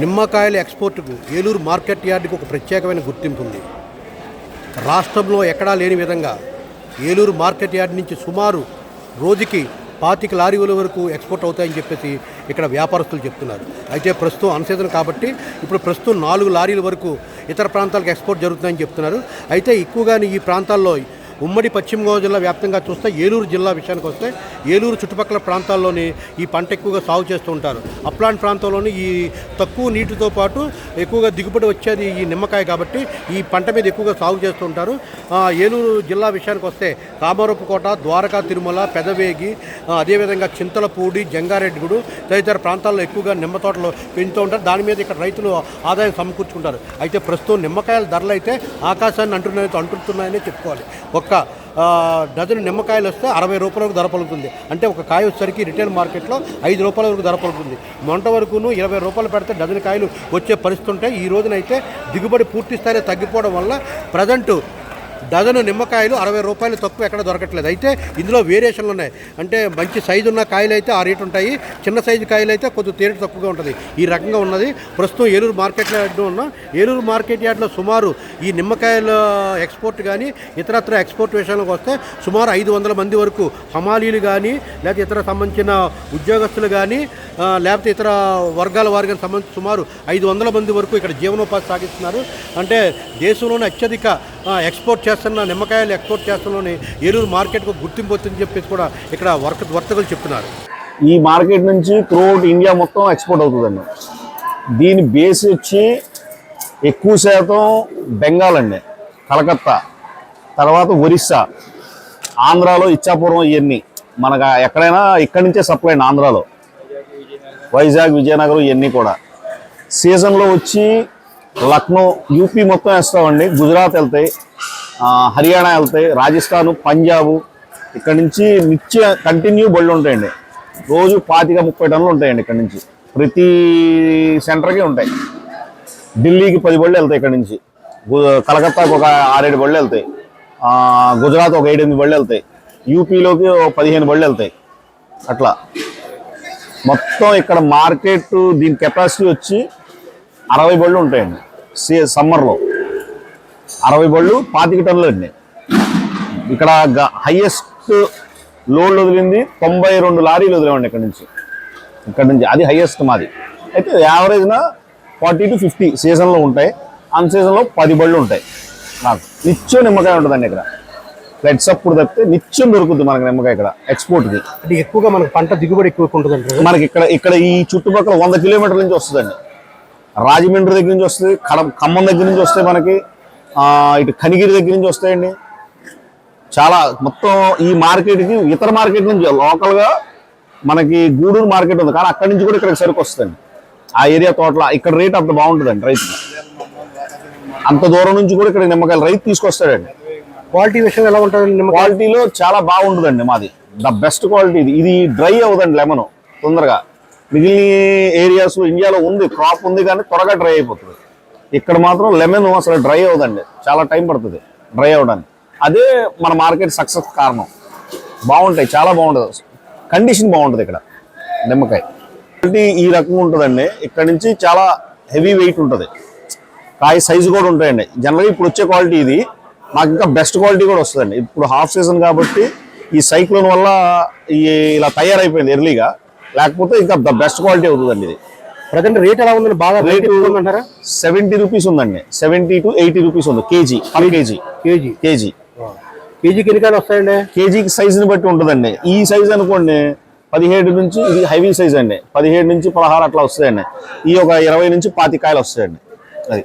నిమ్మకాయల ఎక్స్పోర్ట్కు ఏలూరు మార్కెట్ యార్డుకు ఒక ప్రత్యేకమైన గుర్తింపు ఉంది. రాష్ట్రంలో ఎక్కడా లేని విధంగా ఏలూరు మార్కెట్ యార్డ్ నుంచి సుమారు రోజుకి పాతిక లారీల వరకు ఎక్స్పోర్ట్ అవుతాయని చెప్పేసి ఇక్కడ వ్యాపారస్తులు చెప్తున్నారు. అయితే ప్రస్తుతం అన్సీజన్ కాబట్టి ఇప్పుడు ప్రస్తుతం నాలుగు లారీల వరకు ఇతర ప్రాంతాలకు ఎక్స్పోర్ట్ జరుగుతుందని చెప్తున్నారు. అయితే ఎక్కువగా ఈ ప్రాంతాల్లో ఉమ్మడి పశ్చిమ గోదావరి జిల్లా వ్యాప్తంగా చూస్తే ఏలూరు జిల్లా విషయానికి వస్తే ఏలూరు చుట్టుపక్కల ప్రాంతాల్లోని ఈ పంట ఎక్కువగా సాగు చేస్తూ ఉంటారు. అప్లాంటి ప్రాంతంలోని ఈ తక్కువ నీటితో పాటు ఎక్కువగా దిగుబడి వచ్చేది ఈ నిమ్మకాయ కాబట్టి ఈ పంట మీద ఎక్కువగా సాగు చేస్తూ ఉంటారు. ఏలూరు జిల్లా విషయానికి వస్తే కామరూపుకోట ద్వారకా తిరుమల పెదవేగి అదేవిధంగా చింతలపూడి జంగారెడ్డిగూడు తదితర ప్రాంతాల్లో ఎక్కువగా నిమ్మ తోటలు పెంచుతూ ఉంటారు. దాని మీద ఇక్కడ రైతులు ఆదాయం సమకూర్చుకుంటారు. అయితే ప్రస్తుతం నిమ్మకాయల ధరలు అయితే ఆకాశాన్ని అంటున్నాయి అంటున్నాయని చెప్పుకోవాలి. ఒక్క డజన్ నిమ్మకాయలు వస్తే అరవై రూపాయల వరకు ధర పలుకుతుంది. అంటే ఒక కాయ వచ్చేసరికి రిటైల్ మార్కెట్లో ఐదు రూపాయల వరకు ధర పలుకుతుంది. మొంట వరకును ఇరవై రూపాయలు పెడితే డజన్ కాయలు వచ్చే పరిస్థితి ఉంటాయి ఈ రోజునైతే దిగుబడి పూర్తి స్థాయిలో తగ్గిపోవడం వల్ల ప్రజెంట్ డజను నిమ్మకాయలు అరవై రూపాయలు తక్కువ ఎక్కడ దొరకట్లేదు. అయితే ఇందులో వేరియేషన్లు ఉన్నాయి. అంటే మంచి సైజు ఉన్న కాయలు అయితే ఆ రేటు ఉంటాయి. చిన్న సైజు కాయలు అయితే కొద్దిగా తేలిక తక్కువగా ఉంటుంది. ఈ రకంగా ఉన్నది. ప్రస్తుతం ఏలూరు మార్కెట్ యార్డ్లో ఉన్న ఏలూరు మార్కెట్ యార్డ్లో సుమారు ఈ నిమ్మకాయల ఎక్స్పోర్ట్ కానీ ఇతరత్ర ఎక్స్పోర్ట్ విషయంలోకి వస్తే సుమారు ఐదు వందల మంది వరకు హమాలీలు కానీ లేకపోతే ఇతర సంబంధించిన ఉద్యోగస్తులు కానీ లేకపోతే ఇతర వర్గాల వారికి సంబంధించి సుమారు ఐదు వందల మంది వరకు ఇక్కడ జీవనోపాధి సాగిస్తున్నారు. అంటే దేశంలోనే అత్యధిక ఎక్స్పోర్ట్ చేస్తున్న నిమ్మకాయలు ఎక్స్పోర్ట్ చేస్తున్న ఏలూరు మార్కెట్కు గుర్తింపు వచ్చిందని చెప్పేసి కూడా ఇక్కడ వర్క వర్తకులు చెప్తున్నారు. ఈ మార్కెట్ నుంచి త్రూఅవుట్ ఇండియా మొత్తం ఎక్స్పోర్ట్ అవుతుందండి. దీని బేస్ వచ్చి ఎక్కువ శాతం బెంగాల్ అండి కలకత్తా తర్వాత ఒరిస్సా ఆంధ్రాలో ఇచ్చాపురం ఇవన్నీ. మనకు ఎక్కడైనా ఇక్కడి నుంచే సప్లై అండి ఆంధ్రాలో. వైజాగ్ విజయనగరం ఇవన్నీ కూడా. సీజన్లో వచ్చి లక్నో యూపీ మొత్తం వేస్తామండి. గుజరాత్ వెళ్తాయి. హర్యానా వెళ్తాయి. రాజస్థాన్ పంజాబ్ ఇక్కడ నుంచి నిత్య కంటిన్యూ బళ్ళు ఉంటాయండి. రోజు పాతిక ముప్పై టన్నులు ఉంటాయండి ఇక్కడ నుంచి. ప్రతి సెంటర్కి ఉంటాయి. ఢిల్లీకి పది బళ్ళు వెళ్తాయి ఇక్కడ నుంచి. కలకత్తాకు ఒక ఆరేడు బళ్ళు వెళ్తాయి. గుజరాత్ ఒక ఏడెనిమిది బళ్ళు వెళ్తాయి. యూపీలోకి ఒక పదిహేను బళ్ళు వెళ్తాయి. అట్లా. మొత్తం ఇక్కడ మార్కెట్ దీని కెపాసిటీ వచ్చి అరవై బళ్ళు ఉంటాయండి. సమ్మర్లో. అరవై బళ్ళు పాతిక టన్నులు అండి ఇక్కడ హైయెస్ట్ లోడ్లు వదిలింది తొంభై రెండు లారీలు వదిలేమండి ఇక్కడ నుంచి. ఇక్కడ నుంచి అది హైయెస్ట్ మాది. అయితే యావరేజ్న ఫార్టీ టు ఫిఫ్టీ సీజన్లో ఉంటాయి. అన్ సీజన్లో పది బళ్ళు ఉంటాయి. నాకు నిత్యం నిమ్మకాయ ఉంటుందండి ఇక్కడ. ఫ్లడ్స్ అప్పుడు తప్పితే నిత్యం దొరుకుతుంది మనకి నిమ్మకాయ ఇక్కడ ఎక్స్పోర్ట్కి. అంటే ఎక్కువగా మనకు పంట దిగుబడి ఎక్కువ ఉంటుందంటారు మనకి ఇక్కడ ఇక్కడ ఈ చుట్టుపక్కల వంద కిలోమీటర్ల నుంచి వస్తుందండి. రాజమండ్రి దగ్గర నుంచి వస్తుంది కడ ఖమ్మం దగ్గర నుంచి వస్తాయి మనకి. ఇటు కనిగిరి దగ్గర నుంచి వస్తాయండి. చాలా మొత్తం ఈ మార్కెట్కి ఇతర మార్కెట్ నుంచి లోకల్గా మనకి గూడూరు మార్కెట్ ఉంది. కానీ అక్కడి నుంచి కూడా ఇక్కడికి సరుకు వస్తుందండి ఆ ఏరియా తోటల ఇక్కడ రేట్ అంత బాగుంటుందండి రైతుకి. అంత దూరం నుంచి కూడా ఇక్కడ నిమ్మకాయలు రైతు తీసుకొస్తాడండి. క్వాలిటీ విషయం ఎలా ఉంటుంది క్వాలిటీలో చాలా బాగుంటుందండి మాది. ద బెస్ట్ క్వాలిటీ ఇది. ఇది డ్రై అవ్వదండి లెమన్ తొందరగా. మిగిలిన ఏరియాస్ ఇండియాలో ఉంది క్రాప్ ఉంది కానీ త్వరగా డ్రై అయిపోతుంది. ఇక్కడ మాత్రం లెమన్ అసలు డ్రై అవ్వదండి. చాలా టైం పడుతుంది డ్రై అవ్వడానికి. అదే మన మార్కెట్ సక్సెస్ కారణం. బాగుంటాయి చాలా బాగుంటుంది కండిషన్ బాగుంటుంది ఇక్కడ నిమ్మకాయ. ఈ రకంగా ఉంటుందండి. ఇక్కడ నుంచి చాలా హెవీ వెయిట్ ఉంటుంది. కాయ సైజు కూడా ఉంటాయండి. జనరల్గా ఇప్పుడు వచ్చే క్వాలిటీ ఇది. మాకు ఇంకా బెస్ట్ క్వాలిటీ కూడా వస్తుందండి. ఇప్పుడు హాఫ్ సీజన్ కాబట్టి ఈ సైక్లోన్ వల్ల ఈ ఇలా తయారైపోయింది ఎర్లీగా లేకపోతే ఇంకా ద బెస్ట్ క్వాలిటీ అవుతుందండి ఇది. ప్రజెంట్ రేట్ ఎలా ఉందండి? బాగా రేట్ అంటారా సెవెంటీ రూపీస్ ఉందండి. సెవెంటీ టు ఎయిటీ రూపీస్ ఉంది. KG per KG. KG. KG. కేజీకి ఎన్ని కాయలు వస్తాయండి? కేజీకి సైజుని బట్టి ఉంటుందండి. ఈ సైజ్ అనుకోండి పదిహేడు నుంచి ఇది హెవీ సైజ్ అండి. పదిహేడు నుంచి పదహారు అట్లా వస్తాయండి. ఈ ఒక ఇరవై నుంచి పాతి కాయలు వస్తాయండి. అది.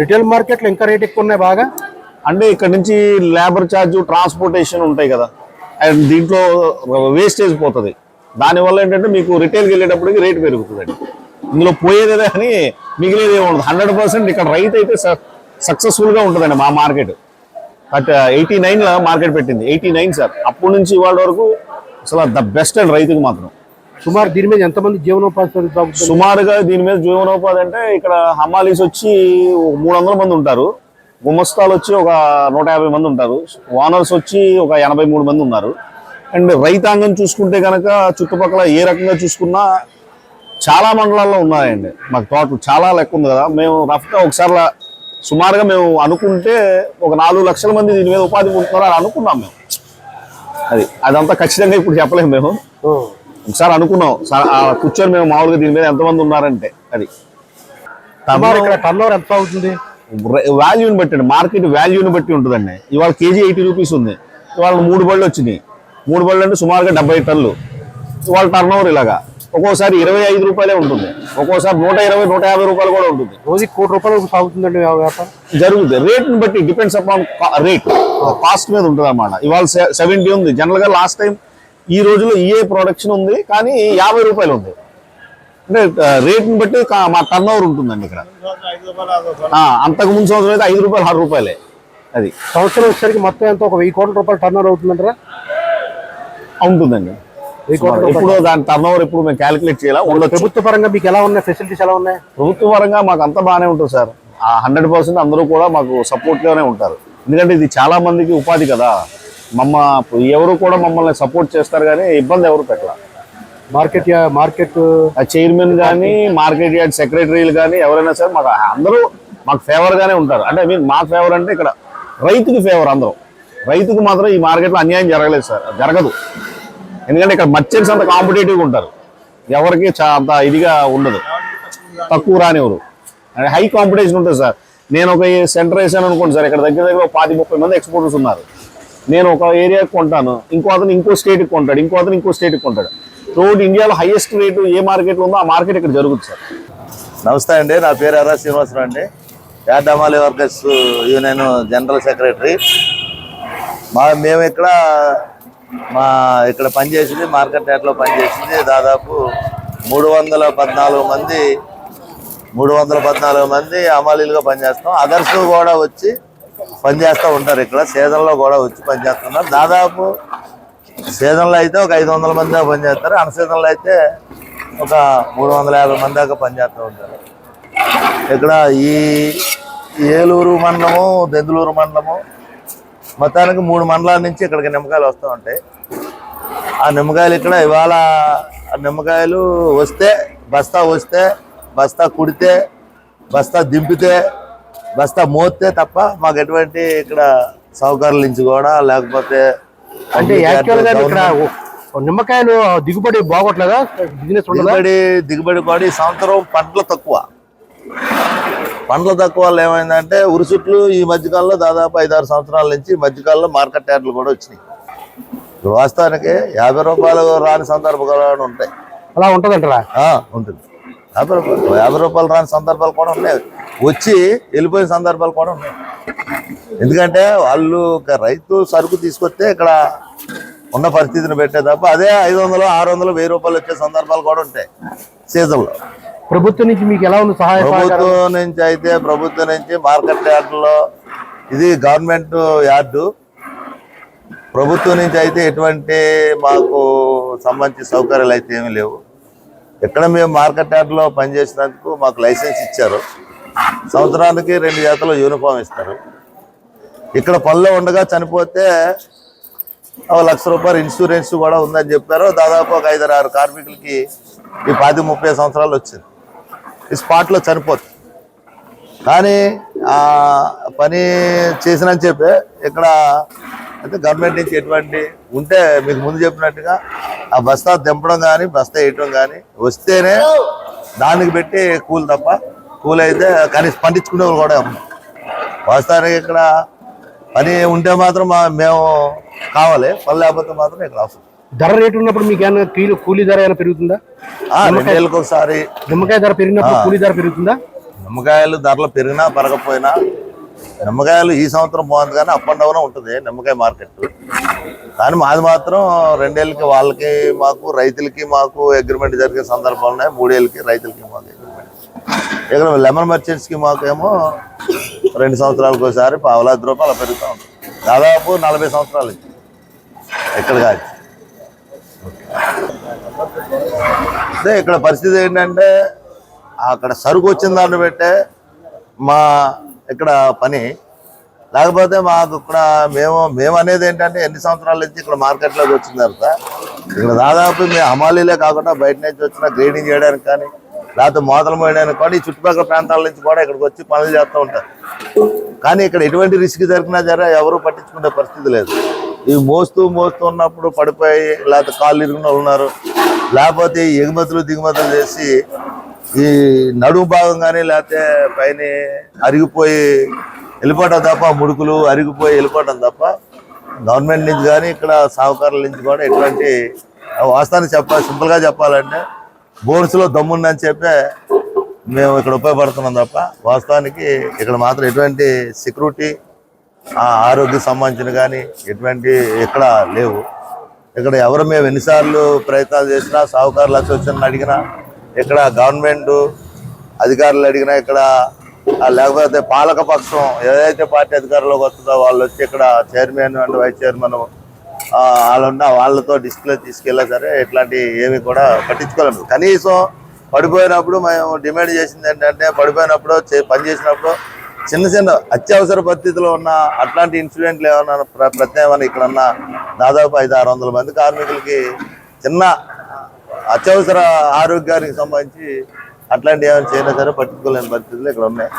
రిటైల్ మార్కెట్లో ఇంకా రేట్ ఎక్కువ ఉన్నాయి బాగా? అంటే ఇక్కడ నుంచి లేబర్ ఛార్జ్ ట్రాన్స్పోర్టేషన్ ఉంటాయి కదా. అండ్ దీంట్లో వేస్టేజ్ పోతుంది. దానివల్ల ఏంటంటే మీకు రిటైల్కి వెళ్ళేటప్పటికి రేట్ పెరుగుతుందండి. ఇందులో పోయేదే కానీ మిగిలేది ఉండదు. హండ్రెడ్ పర్సెంట్ ఇక్కడ రైతు అయితే సక్సెస్ఫుల్గా ఉంటుందండి మా మార్కెట్. బట్ ఎయిటీ నైన్లో మార్కెట్ పెట్టింది. Eighty nine sir. అప్పటి నుంచి ఇవాళ వరకు అసలు ద బెస్ట్ అండి రైతుకి మాత్రం. సుమారు దీని మీద ఎంతమంది జీవనోపాధి? సుమారుగా దీని మీద జీవనోపాధి అంటే ఇక్కడ హమాలీస్ వచ్చి మూడు వందల మంది ఉంటారు. గుమస్తాలు వచ్చి ఒక నూట యాభై మంది ఉంటారు. ఓనర్స్ వచ్చి ఒక ఎనభై మూడు మంది ఉన్నారు. అండ్ రైతాంగం చూసుకుంటే కనుక చుట్టుపక్కల ఏ రకంగా చూసుకున్నా చాలా మండలాల్లో ఉన్నాయండి. మాకు తోటలు చాలా లెక్క ఉంది కదా. మేము రఫ్గా ఒకసారి సుమారుగా మేము అనుకుంటే ఒక నాలుగు లక్షల మంది దీని మీద ఉపాధి పొందుతున్నారు అని అనుకున్నాం మేము. అది అదంతా ఖచ్చితంగా ఇప్పుడు చెప్పలేము మేము. ఒకసారి అనుకున్నాం. కూర్చొని మేము మామూలుగా దీని మీద ఎంతమంది ఉన్నారంటే అది. ఇక్కడ టర్న్ ఓవర్ ఎంత అవుతుంది? వాల్యూని బట్టి అండి మార్కెట్ వాల్యూని బట్టి ఉంటుందండి. ఇవాళ కేజీ ఎయిటీ రూపీస్ ఉంది. ఇవాళ మూడు బళ్ళు వచ్చినాయి. మూడు బళ్ళు అంటే సుమారుగా డెబ్బై టన్నులు. ఇవాళ టర్న్ ఓవర్ ఇలాగా. ఒక్కోసారి ఇరవై ఐదు రూపాయలే ఉంటుంది. ఒక్కోసారి నూట ఇరవై నూట యాభై రూపాయలు కూడా ఉంటుంది. రోజుకి కోటి రూపాయలు సాగుతుందండి వ్యా- వ్యాపారం? జరుగుతుంది. రేట్ని బట్టి డిపెండ్స్ అపాన్ రేట్ కాస్ట్ మీద ఉంటుంది అన్నమాట ఇవాళ సెవెంటీ ఉంది. జనరల్గా లాస్ట్ టైం ఈ రోజులో ఏ ప్రొడక్షన్ ఉంది కానీ యాభై రూపాయలు ఉంది. అంటే రేట్ని బట్టి మా టర్న్ ఓవర్ ఉంటుందండి ఇక్కడ. అంతకు ముందు సంవత్సరం అయితే ఐదు రూపాయలు ఆరు రూపాయలే. అది. సంవత్సరం వచ్చేసరికి మొత్తం ఎంత? ఒక వెయ్యి కోట్ల రూపాయలు టర్న్ ఓవర్ అవుతుందంటారా? ఉంటుందండి. ఇప్పుడు దాని టర్న్ ఓవర్ ఇప్పుడు మేము క్యాలిక్యులేట్ చేయాలా. ఉండొచ్చు. ప్రభుత్వ పరంగా మీకు ఎలా ఉన్నాయి? ఫెసిలిటీస్ ఎలా ఉన్నాయి? ప్రభుత్వ పరంగా మాకు అంతా బాగానే ఉంటుంది సార్. ఆ హండ్రెడ్ పర్సెంట్ అందరూ కూడా మాకు సపోర్ట్ గానే ఉంటారు. ఎందుకంటే ఇది చాలా మందికి ఉపాధి కదా. మమ్మ ఎవరు కూడా మమ్మల్ని సపోర్ట్ చేస్తారు కానీ ఇబ్బంది ఎవరు పెట్టాల. మార్కెట్ మార్కెట్ చైర్మన్ కానీ మార్కెట్ యార్డ్ సెక్రటరీలు కానీ ఎవరైనా సరే మాకు అందరూ మాకు ఫేవర్ గానే ఉంటారు. అంటే ఐ మీన్ మా ఫేవర్ అంటే ఇక్కడ రైతుకి ఫేవర్ అందరూ. రైతుకు మాత్రం ఈ మార్కెట్లో అన్యాయం జరగలేదు సార్. జరగదు. ఎందుకంటే ఇక్కడ మర్చెంట్స్ అంత కాంపిటేటివ్గా ఉంటారు. ఎవరికి అంత ఇదిగా ఉండదు. తక్కువ రానివ్వరు. అంటే హై కాంపిటీషన్ ఉంటుంది సార్. నేను ఒక సెంటర్ వేసాను అనుకోండి సార్. ఇక్కడ దగ్గర దగ్గర ఒక పాతి ముప్పై మంది ఎక్స్పోర్టర్స్ ఉన్నారు. నేను ఒక ఏరియాకి కొంటాను. ఇంకో అతను ఇంకో స్టేట్కి కొంటాడు. ఇంకో అతను ఇంకో స్టేట్కి కొంటాడు. రోడ్ ఇండియాలో హైయెస్ట్ రేటు ఏ మార్కెట్లో ఉందో ఆ మార్కెట్ ఇక్కడ జరుగుతుంది సార్. నమస్తే అండి. నా పేరు ఎర్ర శ్రీనివాసరావు అండి. యాడమాలి వర్కర్స్ యూనియన్ జనరల్ సెక్రటరీ. మా మేము ఇక్కడ మా ఇక్కడ పనిచేసింది మార్కెట్ యార్డ్లో పనిచేసింది దాదాపు మూడు వందల పద్నాలుగు మంది మూడు వందల పద్నాలుగు మంది అమాలీలుగా పనిచేస్తాం. అదర్స్ కూడా వచ్చి పనిచేస్తూ ఉంటారు ఇక్కడ. సీజన్లో కూడా వచ్చి పనిచేస్తున్నారు. దాదాపు సీజన్లో అయితే ఒక ఐదు వందల మంది దాకా పనిచేస్తారు. అన్ సీజన్లో అయితే ఒక మూడు వందల యాభై మంది దాకా పనిచేస్తూ ఉంటారు. ఇక్కడ ఈ ఏలూరు మండలము దెందులూరు మండలము మొత్తానికి మూడు మండలాల నుంచి ఇక్కడికి నిమ్మకాయలు వస్తూ ఉంటాయి. ఆ నిమ్మకాయలు ఇక్కడ ఇవాళ నిమ్మకాయలు వస్తే బస్తా వస్తే బస్తా కుడితే బస్తా దింపితే బస్తా మోస్తే తప్ప మాకు ఎటువంటి ఇక్కడ సౌకర్యాల నుంచి కూడా లేకపోతే అంటే యాక్చువల్గా ఇక్కడ నిమ్మకాయలు దిగుబడి బాగోట్లేదా? బిజినెస్ దిగుబడి దిగుబడి కూడా ఈ సంవత్సరం పంటలు తక్కువ. పంటలు తక్కువ వల్ల ఏమైందంటే ఉరుసుట్లు ఈ మధ్యకాలంలో దాదాపు ఐదారు సంవత్సరాల నుంచి మధ్యకాలంలో మార్కెట్ యార్డ్లు కూడా వచ్చినాయి. వాస్తవానికి యాభై రూపాయలు రాని సందర్భాలు కూడా ఉంటాయి. అలా ఉంటదంటారా? ఉంటుంది. యాభై రూపాయలు యాభై రూపాయలు రాని సందర్భాలు కూడా ఉన్నాయి. వచ్చి వెళ్ళిపోయిన సందర్భాలు కూడా ఉన్నాయి. ఎందుకంటే వాళ్ళు ఒక రైతు సరుకు తీసుకొస్తే ఇక్కడ ఉన్న పరిస్థితిని పెట్టే తప్ప అదే ఐదు వందలు ఆరు వందలు వెయ్యి రూపాయలు వచ్చే సందర్భాలు కూడా ఉంటాయి. సీజన్లో. ప్రభుత్వం నుంచి మీకు ఎలా ఉంది సహాయ? ప్రభుత్వం నుంచి అయితే ప్రభుత్వం నుంచి మార్కెట్ యార్డులో ఇది గవర్నమెంట్ యార్డు. ప్రభుత్వం నుంచి అయితే ఎటువంటి మాకు సంబంధించిన సౌకర్యాలు అయితే ఏమీ లేవు. ఎక్కడ మేము మార్కెట్ యార్డులో పనిచేసినందుకు మాకు లైసెన్స్ ఇచ్చారు. సంవత్సరానికి రెండు జాతలు యూనిఫామ్ ఇస్తారు. ఇక్కడ పనిలో ఉండగా చనిపోతే ఒక లక్ష రూపాయలు ఇన్సూరెన్స్ కూడా ఉందని చెప్పారు. దాదాపు ఒక ఐదారు ఆరు కార్మికులకి ఈ పది ముప్పై సంవత్సరాలు వచ్చింది. స్పాట్లో చనిపోతుంది కానీ ఆ పని చేసినని చెప్పి ఇక్కడ అయితే గవర్నమెంట్ నుంచి ఎటువంటి ఉంటే మీకు ముందు చెప్పినట్టుగా ఆ బస్తా దింపడం కానీ బస్తా వేయటం కానీ వస్తేనే దానికి పెట్టి కూలి తప్ప కూలి అయితే కానీ పండించుకునే వాళ్ళు కూడా వాస్తవానికి ఇక్కడ పని ఉంటే మాత్రం మేము కావాలి పని లేకపోతే మాత్రం ఇక్కడ అవసరం. ధర రేటు ఉన్నప్పుడు మీకు ఏమైనా కూలి కూలీ ధర ఏమైనా పెరుగుతుందా? రెండేళ్ళకి ఒకసారి నిమ్మకాయ ధర పెరిగినప్పుడు కూలీ ధర పెరుగుతుందా? నిమ్మకాయలు ధరలు పెరిగినా పెరగకపోయినా నిమ్మకాయలు ఈ సంవత్సరం బాగుంది కానీ అప్ అండ్ డౌన్ ఉంటుంది నిమ్మకాయ మార్కెట్. కానీ మాది మాత్రం రెండేళ్ళకి వాళ్ళకి మాకు రైతులకి మాకు అగ్రిమెంట్ జరిగే సందర్భాలు ఉన్నాయి. మూడేళ్ళకి రైతులకి మాకు అగ్రిమెంట్ ఇక్కడ లెమన్ మర్చెంట్స్కి మాకేమో రెండు సంవత్సరాలకు ఒకసారి పావులాది రూపాయలు పెరుగుతూ ఉంటుంది దాదాపు నలభై సంవత్సరాలు ఇది. ఇక్కడ కాదు. అదే ఇక్కడ పరిస్థితి ఏంటంటే అక్కడ సరుకు వచ్చిన దాన్ని పెట్టే మా ఇక్కడ పని. లేకపోతే మాకు ఇక్కడ మేము మేము అనేది ఏంటంటే ఎన్ని సంవత్సరాల నుంచి ఇక్కడ మార్కెట్లోకి వచ్చిన తర్వాత ఇక్కడ దాదాపు మేము హమాలీలే కాకుండా బయట నుంచి వచ్చిన గ్రేడింగ్ చేయడానికి కానీ లేకపోతే మోదలు మోయడానికి కూడా ఈ చుట్టుపక్కల ప్రాంతాల నుంచి కూడా ఇక్కడికి వచ్చి పనులు చేస్తూ ఉంటారు. కానీ ఇక్కడ ఎటువంటి రిస్క్ జరిగినా జర ఎవరు పట్టించుకునే పరిస్థితి లేదు. ఇవి మోస్తూ మోస్తూ ఉన్నప్పుడు పడిపోయి లేకపోతే కాళ్ళు ఇరుగున ఉన్నారు. లేకపోతే ఎగుమతులు దిగుమతులు చేసి ఈ నడుము భాగం కానీ లేకపోతే పైన అరిగిపోయి వెళ్ళిపోవటం తప్ప ముడుకులు అరిగిపోయి వెళ్ళిపోవటం తప్ప గవర్నమెంట్ నుంచి కానీ ఇక్కడ సాహుకారుల నుంచి కూడా ఎటువంటి వాస్తవానికి చెప్పాలి సింపుల్గా చెప్పాలంటే బోర్స్లో దమ్ముందని చెప్పే మేము ఇక్కడ ఉపయోగపడుతున్నాం తప్ప వాస్తవానికి ఇక్కడ మాత్రం ఎటువంటి సెక్యూరిటీ ఆరోగ్య సంబంధించిన కానీ ఎటువంటి ఇక్కడ లేవు. ఇక్కడ ఎవరు మేము ఎన్నిసార్లు ప్రయత్నాలు చేసినా సాహుకారులు అసోసియేషన్ అడిగినా ఇక్కడ గవర్నమెంట్ అధికారులు అడిగినా ఇక్కడ లేకపోతే పాలక పక్షం ఏదైతే పార్టీ అధికారంలోకి వస్తుందో వాళ్ళు వచ్చి ఇక్కడ చైర్మన్ అండ్ వైస్ చైర్మన్ వాళ్ళు ఉన్న వాళ్ళతో డిస్ప్లే తీసుకెళ్ళా సరే ఇట్లాంటి ఏమి కూడా పట్టించుకోలేము. కనీసం పడిపోయినప్పుడు మేము డిమాండ్ చేసింది ఏంటంటే పడిపోయినప్పుడు చే- పని చేసినప్పుడు చిన్న చిన్న అత్యవసర పరిస్థితిలో ఉన్న అట్లాంటి ఇన్సిడెంట్లు ఏమన్నా ప్ర- ప్రత్యేకమైన ఇక్కడ ఉన్న దాదాపు ఐదు ఆరు వందల మంది కార్మికులకి చిన్న అత్యవసర ఆరోగ్యానికి సంబంధించి అట్లాంటి ఏమైనా చేయడం సరే పట్టుకోలేని పరిస్థితులు ఇక్కడ ఉన్నాయి.